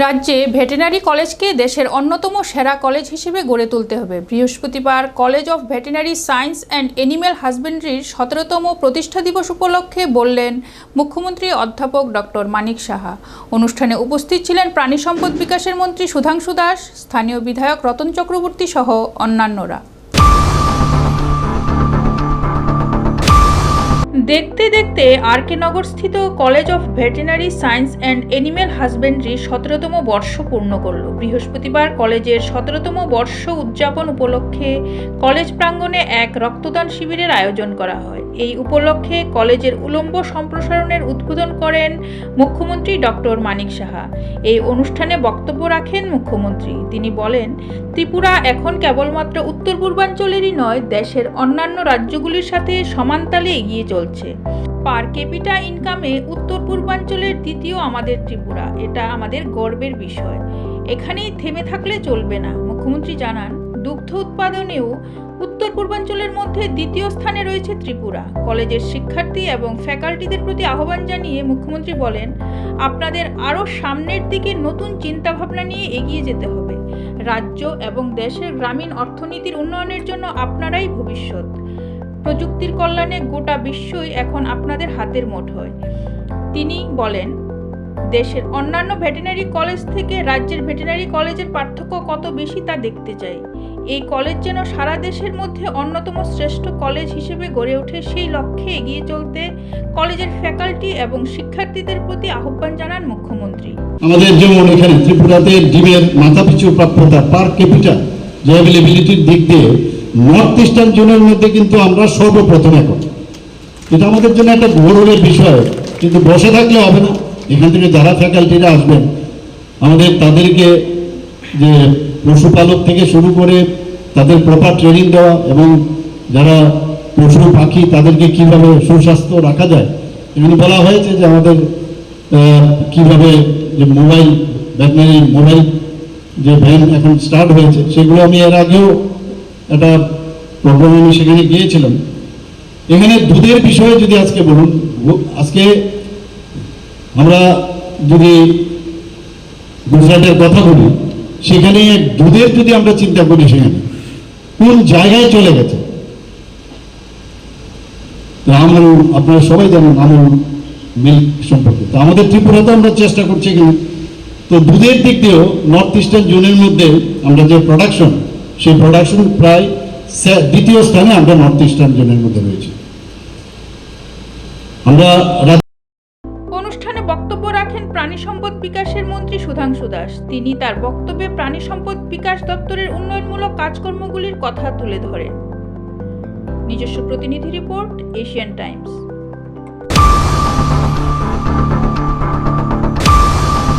রাজ্যে ভেটেনারি কলেজকে দেশের অন্যতম সেরা কলেজ হিসেবে গড়ে তুলতে হবে। বৃহস্পতিবার college of veterinary science and animal হাজবেন্ড্রির সতেরোতম প্রতিষ্ঠা দিবস উপলক্ষে বললেন মুখ্যমন্ত্রী অধ্যাপক ডক্টর মানিক সাহা। অনুষ্ঠানে উপস্থিত ছিলেন প্রাণী সম্পদ বিকাশের মন্ত্রী সুধাংশু দাস, স্থানীয় বিধায়ক রতন চক্রবর্তী সহ অন্যান্যরা। দেখতে দেখতে আরকে নগর স্থিত college of veterinary science and animal husbandry সতেরোতম বর্ষ পূর্ণ করল। বৃহস্পতিবার কলেজের সতেরোতম বর্ষ উদযাপন উপলক্ষে কলেজ প্রাঙ্গণে এক রক্তদান শিবিরের আয়োজন করা হয়। এই উপলক্ষে কলেজের উলম্ব সম্প্রসারণের উদ্বোধন করেন মুখ্যমন্ত্রী ডক্টর মানিক সাহা। এই অনুষ্ঠানে বক্তব্য রাখেন মুখ্যমন্ত্রী। তিনি বলেন, ত্রিপুরা এখন কেবলমাত্র উত্তর পূর্বাঞ্চলেরই নয়, দেশের অন্যান্য রাজ্যগুলির সাথে সমানতালে এগিয়ে চলছে। পার ক্যাপিটা ইনকামে উত্তর পূর্বাঞ্চলের দ্বিতীয় আমাদের ত্রিপুরা। এটা আমাদের গর্বের বিষয়। এখানেই থেমে থাকলে চলবে না, মুখ্যমন্ত্রী জানান। দুগ্ধ উৎপাদনেও উত্তর পূর্বাঞ্চলের মধ্যে দ্বিতীয় স্থানে রয়েছে ত্রিপুরা। কলেজের শিক্ষার্থী এবং ফ্যাকাল্টিদের প্রতি আহ্বান জানিয়ে মুখ্যমন্ত্রী বলেন, আপনাদের আরও সামনের দিকে নতুন চিন্তাভাবনা নিয়ে এগিয়ে যেতে হবে। রাজ্য এবং দেশের গ্রামীণ অর্থনীতির উন্নয়নের জন্য আপনারাই ভবিষ্যৎ। প্রযুক্তির কল্যাণে গোটা বিশ্বই এখন আপনাদের হাতের মুঠোয় তিনি বলেন, দেশের অন্যান্য ভেটেনারি কলেজ থেকে রাজ্যের ভেটেনারি কলেজের পার্থক্য কত বেশি তা দেখতে চাই। এই কলেজ যেন সারা দেশের মধ্যে অন্যতম শ্রেষ্ঠ কলেজ হিসেবে গড়ে ওঠে, সেই লক্ষ্যে এগিয়ে চলতে কলেজের ফ্যাকাল্টি এবং শিক্ষার্থীদের প্রতি আহ্বান জানান মুখ্যমন্ত্রী। আমাদের যেমন এখানে ত্রিপুরাতে ডিমের মাথাপিছু প্রাপ্যতা পার ক্যাপিটাল যে অ্যাভেলেবিলিটির দিক দিয়ে নর্থ ইস্টার্ন জোনের মধ্যে কিন্তু আমরা সর্বপ্রথম এখন এটা আমাদের জন্য একটা গৌরবের বিষয়, কিন্তু বসে থাকলে হবে না। এখান থেকে যারা ফ্যাকাল্টিরা আসবেন, আমাদের তাদেরকে যে পশুপালক থেকে শুরু করে তাদের প্রপার ট্রেনিং দেওয়া এবং যারা পশু, পাখি তাদেরকে কীভাবে সুস্বাস্থ্য রাখা যায়, এখানে বলা হয়েছে যে আমাদের কীভাবে যে মোবাইল ভেটেনারি মোবাইল যে ভ্যান এখন স্টার্ট হয়েছে, সেগুলো আমি এর আগেও একটা প্রোগ্রামে আমি সেখানে গিয়েছিলাম। এখানে দুধের বিষয়ে যদি আজকে বলুন আজকে আমরা যদি গুজরাটের কথা বলি, সেখানে দুধের যদি আমরা চিন্তা করি সেখানে, কোন জায়গায় চলে গেছে? তো আমল আপনারা সবাই জানেন আমল মিল্ক সম্পর্কে। তো আমাদের ত্রিপুরাতে আমরা চেষ্টা করছি এখানে। তো দুধের দিক দিয়েও নর্থ ইস্টার্ন জোনের মধ্যে আমরা যে প্রোডাকশন সেই প্রোডাকশন প্রায় দ্বিতীয় স্থানে আমরা নর্থ ইস্টার্ন জোনের মধ্যে রয়েছি। আমরা অনুষ্ঠানে বক্তব্য রাখেন প্রাণী সম্পদ বিকাশের মন্ত্রী সুধাংশু দাস। তিনি তার বক্তব্যে প্রাণী সম্পদ বিকাশ দপ্তরের উন্নয়নমূলক কাজকর্মগুলির কথা তুলে ধরেন। নিজস্ব প্রতিনিধি রিপোর্ট, এশিয়ান টাইমস।